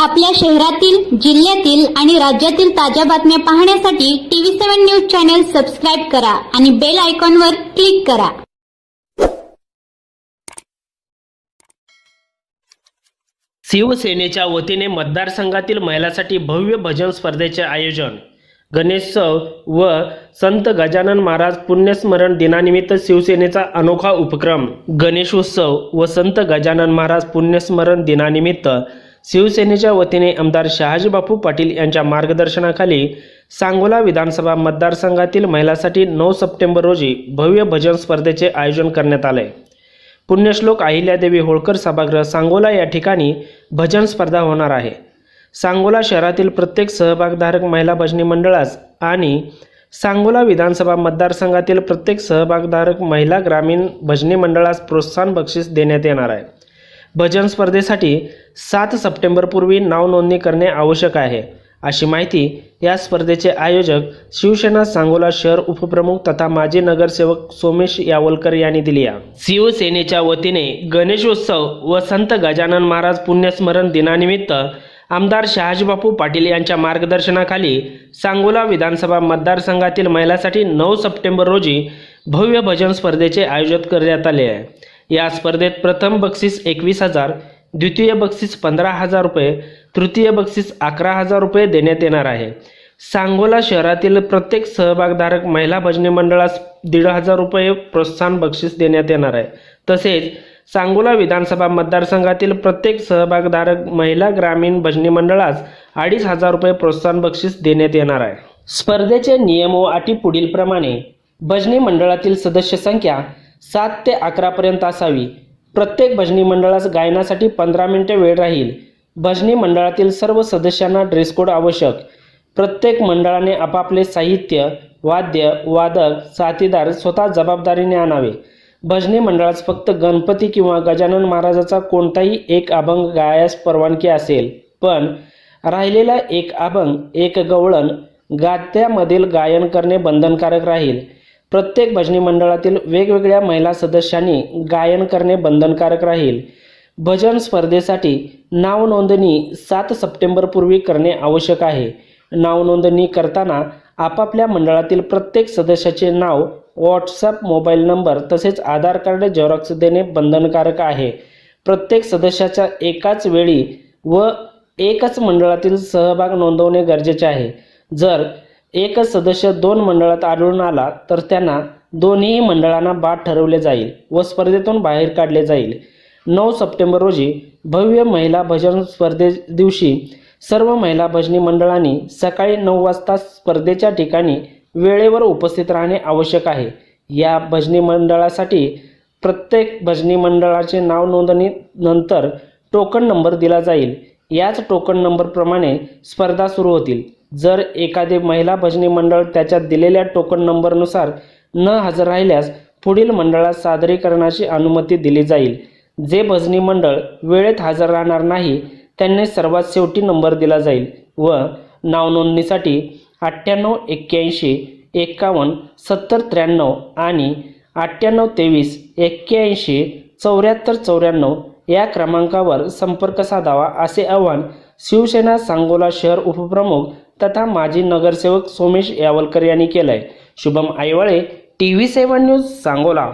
आपल्या शहरातील जिल्ह्यातील आणि राज्यातील ताज्या बातम्या पाहण्यासाठी TV seven news channel subscribe करा आणि बेल आयकॉनवर क्लिक करा. शिवसेनेच्या वतीने मतदारसंघातील महिलांसाठी भव्य भजन स्पर्धेचे आयोजन. गणेशोत्सव व संत गजानन महाराज पुण्यस्मरण दिनानिमित्त शिवसेनेचा अनोखा उपक्रम. गणेशोत्सव व संत गजानन महाराज पुण्यस्मरण दिनानिमित्त शिवसेनेच्या वतीने आमदार शहाजी बापू पाटील यांच्या मार्गदर्शनाखाली सांगोला विधानसभा मतदारसंघातील महिलांसाठी नऊ सप्टेंबर रोजी भव्य भजन स्पर्धेचे आयोजन करण्यात आले. पुण्यश्लोक अहिल्यादेवी होळकर सभागृह सांगोला या ठिकाणी भजन स्पर्धा होणार आहे. सांगोला शहरातील प्रत्येक सहभागधारक महिला भजनी मंडळास आणि सांगोला विधानसभा मतदारसंघातील प्रत्येक सहभागधारक महिला ग्रामीण भजनी मंडळास प्रोत्साहन बक्षीस देण्यात येणार आहे. भजन स्पर्धेसाठी सात सप्टेंबरपूर्वी नाव नोंदणी करणे आवश्यक आहे. अशी माहिती या स्पर्धेचे आयोजक शिवसेना सांगोला शहर उपप्रमुख तथा माजी नगरसेवक सोमेश यावलकर यांनी दिली आहे. शिवसेनेच्या वतीने गणेशोत्सव व संत गजानन महाराज पुण्यस्मरण दिनानिमित्त आमदार शहाजीबापू पाटील यांच्या मार्गदर्शनाखाली सांगोला विधानसभा मतदारसंघातील महिलांसाठी नऊ सप्टेंबर रोजी भव्य भजन स्पर्धेचे आयोजन करण्यात आले आहे. या स्पर्धेत प्रथम बक्षीस एकवीस हजार द्वितीय बक्षीस पंधरा हजार रुपये तृतीय बक्षीस अकरा हजार रुपये देण्यात येणार आहे. सांगोला शहरातील प्रत्येक सहभागधारक महिला भजनी मंडळास दीड हजार रुपये प्रोत्साहन बक्षीस देण्यात येणार आहे. तसेच सांगोला विधानसभा मतदारसंघातील प्रत्येक सहभागधारक महिला ग्रामीण भजनी मंडळास अडीच हजार रुपये प्रोत्साहन बक्षीस देण्यात येणार आहे. स्पर्धेचे नियम व अटी पुढीलप्रमाणे भजनी मंडळातील सदस्य संख्या सात ते अकरापर्यंत असावी. प्रत्येक भजनी मंडळास गायनासाठी पंधरा मिनिटे वेळ राहील. भजनी मंडळातील सर्व सदस्यांना ड्रेस कोड आवश्यक. प्रत्येक मंडळाने आपापले साहित्य वाद्य वादक साथीदार स्वतः जबाबदारीने आणावे. भजनी मंडळास फक्त गणपती किंवा गजानन महाराजाचा कोणताही एक अभंग गायास परवानगी असेल. पण राहिलेला एक अभंग एक गवळण गात्यामधील गायन करणे बंधनकारक राहील. प्रत्येक भजनी मंडळातील वेगवेगळ्या महिला सदस्यांनी गायन करणे बंधनकारक राहील. भजन स्पर्धेसाठी नाव नोंदणी सात सप्टेंबरपूर्वी करणे आवश्यक आहे. नाव नोंदणी करताना आपापल्या मंडळातील प्रत्येक सदस्याचे नाव व्हॉट्सअप मोबाईल नंबर तसेच आधार कार्ड झेरॉक्स देणे बंधनकारक आहे. प्रत्येक सदस्याच्या एकाच वेळी व एकच मंडळातील सहभाग नोंदवणे गरजेचे आहे. जर एकच सदस्य दोन मंडळात आढळून आला तर त्यांना दोन्ही मंडळांना बाद ठरवले जाईल व स्पर्धेतून बाहेर काढले जाईल. नऊ सप्टेंबर रोजी भव्य महिला भजन स्पर्धे दिवशी सर्व महिला भजनी मंडळांनी सकाळी नऊ वाजता स्पर्धेच्या ठिकाणी वेळेवर उपस्थित राहणे आवश्यक आहे. या भजनी मंडळासाठी प्रत्येक भजनी मंडळाचे नाव नोंदणी नंतर टोकन नंबर दिला जाईल. याच टोकन नंबरप्रमाणे स्पर्धा सुरू होतील. जर एखादे महिला भजनी मंडळ त्याच्या दिलेल्या टोकन नंबरनुसार न हजर राहिल्यास पुढील मंडळात सादरीकरणाची अनुमती दिली जाईल. जे भजनी मंडळ वेळेत हजर राहणार नाही त्यांनी सर्वात शेवटी नंबर दिला जाईल व नावनोंदणीसाठी अठ्ठ्याण्णव एक्क्याऐंशी एक्कावन्न सत्तर त्र्याण्णव आणि अठ्ठ्याण्णव तेवीस एक्क्याऐंशी चौऱ्याहत्तर चौऱ्याण्णव या क्रमांकावर संपर्क साधावा असे आवाहन शिवसेना सांगोला शहर उपप्रमुख तथा माजी नगरसेवक सोमेश यावलकर यांनी केलं आहे Shubham Aiwale T V seven news Sangola.